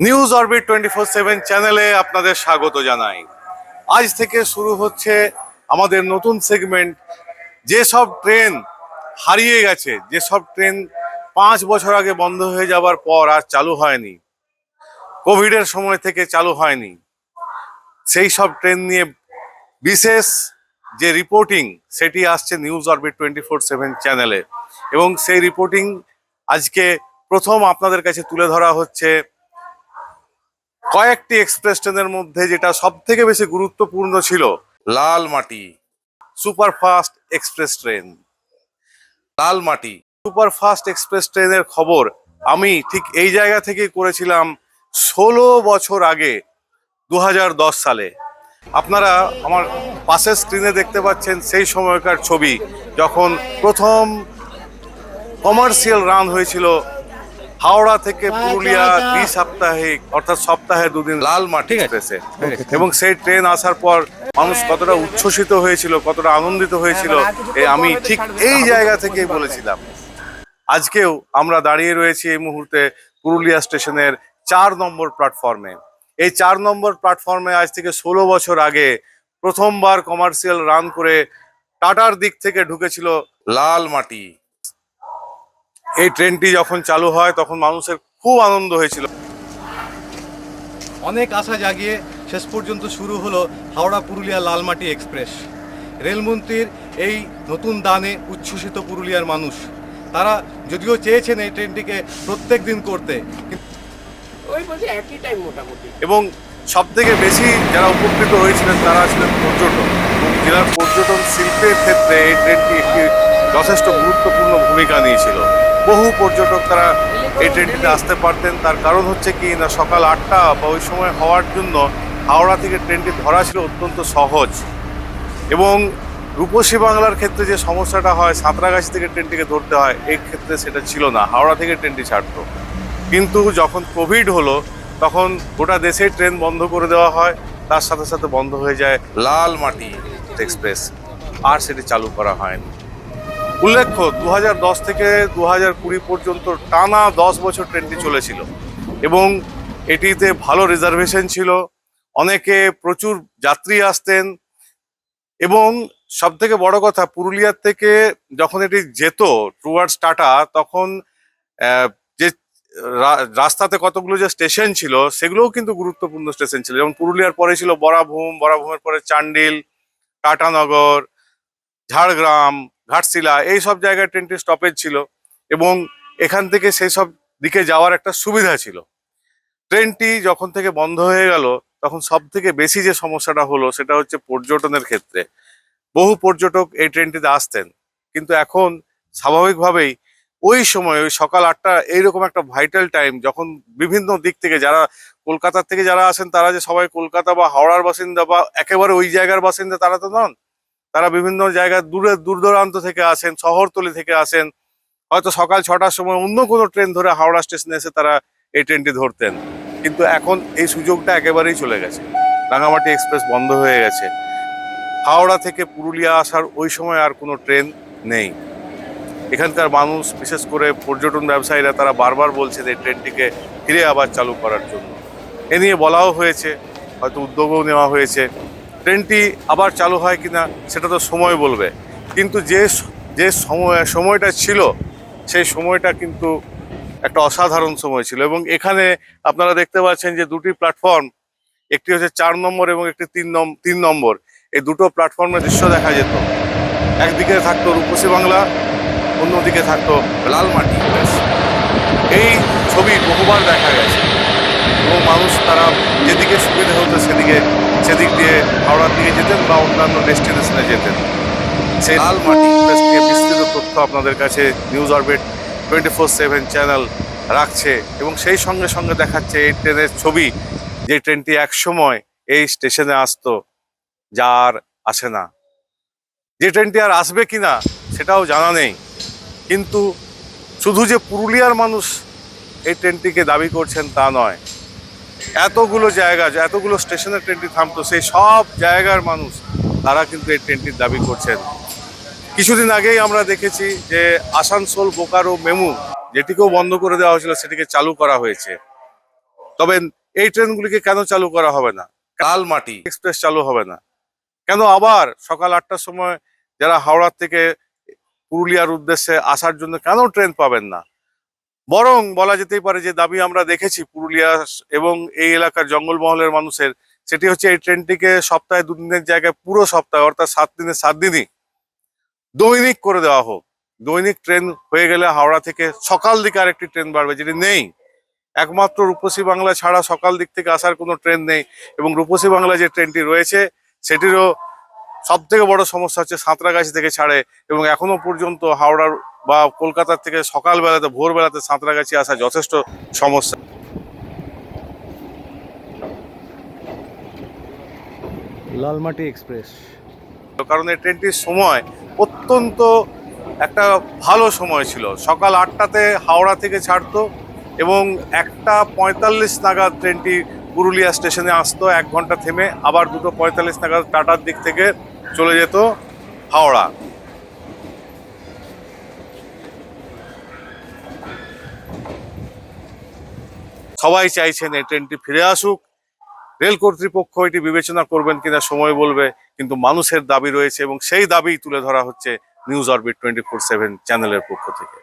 News orbit twenty four seven চ্যানেলে আপনাদের স্বাগত জানাই। আজ থেকে শুরু হচ্ছে আমাদের নতুন সেগমেন্ট যেসব ট্রেন হারিয়ে গেছে, যেসব ট্রেন পাঁচ বছর আগে বন্ধ হয়ে যাবার পর আর চালু হয়নি, কোভিডের সময় থেকে চালু হয়নি, সেই সব ট্রেন নিয়ে বিশেষ যে রিপোর্টিং সেটি আসছে news orbit twenty four seven চ্যানেলে এবং সেই রিপোর্টিং আজকে প্রথম আপনাদের কাছে তুলে ধরা হচ্ছে কয়েকটি এক্সপ্রেস ট্রেনের মধ্যে যেটা সব থেকে বেশি গুরুত্বপূর্ণ ছিল, লাল মাটি সুপারফাস্ট এক্সপ্রেস ট্রেন লাল মাটি সুপারফাস্ট এক্সপ্রেস ট্রেনের খবর আমি ঠিক এই জায়গা থেকে করেছিলাম ষোলো বছর আগে দু হাজার দশ সালে। আপনারা আমার পাশের স্ক্রিনে দেখতে পাচ্ছেন সেই সময়কার ছবি, যখন প্রথম কমার্শিয়াল রান হয়েছিল হাওড়া থেকে পুরুলিয়া দ্বি সাপ্তাহিক অর্থাৎ সপ্তাহে দুদিন লাল মাটি এক্সপ্রেসে এবং সেই ট্রেন আসার পর মানুষ কতটা উচ্ছ্বসিত হয়েছিল কতটা আনন্দিত হয়েছিল এ আমি ঠিক এই জায়গা থেকেই বলেছিলাম। আজকেও আমরা দাঁড়িয়ে রয়েছি এই মুহূর্তে পুরুলিয়া স্টেশনের চার নম্বর প্ল্যাটফর্মে এই চার নম্বর প্ল্যাটফর্মে আজ থেকে ষোলো বছর আগে প্রথমবার কমার্শিয়াল রান করে টাটার দিক থেকে ঢুকেছিল লাল মাটি। এই ট্রেনটি যখন চালু হয় তখন মানুষের খুব আনন্দ হয়েছিল। অনেক আশা জাগিয়ে শেষ পর্যন্ত শুরু হলো হাওড়া পুরুলিয়া লালমাটি এক্সপ্রেস। রেলমন্ত্রীর এই নতুন দানে উচ্ছ্বসিত পুরুলিয়ার মানুষ। তারা যদিও চেয়েছেন এই ট্রেনটিকে প্রত্যেক দিন করতে কিন্তু ওই বলছে একই টাইম মোটামুটি। এবং সব থেকে বেশি যারা উপকৃত হয়েছিলেন তারা ছিলেন পর্যটন এবং জেলার পর্যটন শিল্পের ক্ষেত্রে এই ট্রেনটি একটি যথেষ্ট গুরুত্বপূর্ণ ভূমিকা নিয়েছিল। বহু পর্যটক তারা এই ট্রেনটিতে আসতে পারতেন। তার কারণ হচ্ছে কি না, সকাল আটটা বা ওই সময় হওয়ার জন্য হাওড়া থেকে ট্রেনটি ধরা ছিল অত্যন্ত সহজ। এবং রূপসী বাংলার ক্ষেত্রে যে সমস্যাটা হয়, সাঁতরাগাছি থেকে ট্রেনটিকে ধরতে হয়, এই ক্ষেত্রে সেটা ছিল না। হাওড়া থেকে ট্রেনটি ছাড়তো। কিন্তু যখন কোভিড হলো, তখন গোটা দেশেই ট্রেন বন্ধ করে দেওয়া হয়। তার সাথে সাথে বন্ধ হয়ে যায় লাল মাটি। এক্সপ্রেস, আর সেটি চালু করা হয়নি। উল্লেখ্য দু হাজার দশ থেকে দু পর্যন্ত টানা দশ বছর ট্রেনটি চলেছিল এবং এটিতে ভালো রিজার্ভেশন ছিল। অনেকে প্রচুর যাত্রী আসতেন এবং সব থেকে বড় কথা, পুরুলিয়ার থেকে যখন এটি যেত টুয়ার্ডস টাটা, তখন যে রাস্তাতে কতগুলো যে স্টেশন ছিল, সেগুলোও কিন্তু গুরুত্বপূর্ণ স্টেশন ছিল। যেমন পুরুলিয়ার পরে ছিল বরাভূম, বরাভূমের পরে চান্ডিল টাটানগর, ঝাড়গ্রাম, ঘাটশিলা এই সব জায়গায় ট্রেনটি স্টপেজ ছিল এবং এখান থেকে সেই সব দিকে যাওয়ার একটা সুবিধা ছিল। ট্রেনটি যখন থেকে বন্ধ হয়ে গেল, তখন সব থেকে বেশি যে সমস্যাটা হলো সেটা হচ্ছে পর্যটনের ক্ষেত্রে। বহু পর্যটক এই ট্রেনটিতে আসতেন, কিন্তু এখন স্বাভাবিকভাবেই ওই সময়, ওই সকাল আটটা এইরকম একটা ভাইটাল টাইম যখন বিভিন্ন দিক থেকে যারা কলকাতার থেকে যারা আসেন, তারা যে সবাই কলকাতা বা হাওড়ার বাসিন্দা বা একেবারে ওই জায়গার বাসিন্দা, তারা তো নন। তারা বিভিন্ন জায়গায় দূরে দূর দূরান্ত থেকে আসেন, শহরতলি থেকে আসেন। হয়তো সকাল ছটার সময় অন্য কোনো ট্রেন ধরে হাওড়া স্টেশনে এসে তারা এই ট্রেনটি ধরতেন। কিন্তু এখন এই সুযোগটা একেবারেই চলে গেছে। রাঙামাটি এক্সপ্রেস বন্ধ হয়ে গেছে। হাওড়া থেকে পুরুলিয়া আসার ওই সময় আর কোনো ট্রেন নেই। এখানকার মানুষ, বিশেষ করে পর্যটন ব্যবসায়ীরা, তারা বারবার বলছে যে ট্রেনটিকে ফিরে আবার চালু করার জন্য। এ নিয়ে বলাও হয়েছে, হয়তো উদ্যোগও নেওয়া হয়েছে। ট্রেনটি আবার চালু হয় কিনা, সেটা তো সময় বলবে। কিন্তু যে যে সময়, সময়টা ছিল, সেই সময়টা কিন্তু একটা অসাধারণ সময় ছিল। এবং এখানে আপনারা দেখতে পাচ্ছেন যে দুটি প্ল্যাটফর্ম, একটি হচ্ছে চার নম্বর এবং একটি তিন নম্বর তিন নম্বর। এই দুটো প্ল্যাটফর্মের দৃশ্য দেখা যেত। একদিকে থাকতো রূপসী বাংলা অন্যদিকে থাকতো লালমাটি এই ছবি বহুবার দেখা গেছে। এবং মানুষ তারা যেদিকে সুবিধা হতো সেদিকে, সেদিক দিয়ে হাওড়ার দিকে যেতেন বা অন্যান্য ডেস্টিনেশনে যেতেন। সেই লাল মাটি নিয়ে বিস্তৃত তথ্য আপনাদের কাছে news orbit twenty four seven channel রাখছে এবং সেই সঙ্গে সঙ্গে দেখাচ্ছে এই ট্রেনের ছবি যে ট্রেনটি একসময় এই স্টেশনে আসতো, যা আর আসে না। যে ট্রেনটি আর আসবে কিনা সেটাও জানা নেই। কিন্তু শুধু যে পুরুলিয়ার মানুষ এই ট্রেনটিকে দাবি করছেন তা নয়। এতগুলো জায়গা এতগুলো স্টেশনের ট্রেনটি থামতো, সেই সব জায়গার মানুষ তারা কিন্তু এই ট্রেনটির দাবি করছেন। কিছুদিন আগেই আমরা দেখেছি যে আসানসোল, বোকারো, মেমু যেটিকেও বন্ধ করে দেওয়া হয়েছিল, সেটিকে চালু করা হয়েছে। তবে এই ট্রেনগুলিকে কেন চালু করা হবে না? কালমাটি এক্সপ্রেস চালু হবে না। কেন আবার সকাল আটটার সময় যারা হাওড়ার থেকে পুরুলিয়ার উদ্দেশ্যে আসার জন্য কেন ট্রেন পাবেন না? বরং বলা যেতেই পারে যে দাবি আমরা দেখেছি পুরুলিয়া এবং এই এলাকার জঙ্গলমহলের মানুষের, সেটি হচ্ছে এই ট্রেনটিকে সপ্তাহে দুদিনের জায়গায় পুরো সপ্তাহে, অর্থাৎ সাত দিনে সাত দিনই দৈনিক করে দেওয়া হোক। দৈনিক ট্রেন হয়ে গেলে হাওড়া থেকে সকাল দিকে আরেকটি ট্রেন বাড়বে, যেটি নেই। একমাত্র রূপসী বাংলা ছাড়া সকাল দিক থেকে আসার কোনো ট্রেন নেই এবং রূপসী বাংলা যে ট্রেনটি রয়েছে, সেটিরও সব থেকে বড় সমস্যা হচ্ছে সাঁতরাগাছি থেকে ছাড়ে এবং এখনও পর্যন্ত হাওড়ার বা কলকাতার থেকে সকালবেলাতে ভোরবেলাতে সাঁতরাগাছি আসা যথেষ্ট সমস্যা। লালমাটি এক্সপ্রেস। কারণ এই ট্রেনটির সময় অত্যন্ত একটা ভালো সময় ছিল। সকাল আটটাতে হাওড়া থেকে ছাড়তো এবং একটা পঁয়তাল্লিশ নাগাদ ট্রেনটি পুরুলিয়া স্টেশনে আসতো এক ঘণ্টা থেমে আবার দুটো পঁয়তাল্লিশ নাগাদ টাটার দিক থেকে চলে যেত হাওড়া। সবাই চাইছেন এই ট্রেনটি ফিরে আসুক। রেল কর্তৃপক্ষ এটি বিবেচনা করবেন কিনা সময় বলবে, কিন্তু মানুষের দাবি রয়েছে এবং সেই দাবি তুলে ধরা হচ্ছে news orbit twenty four seven চ্যানেলের পক্ষ থেকে।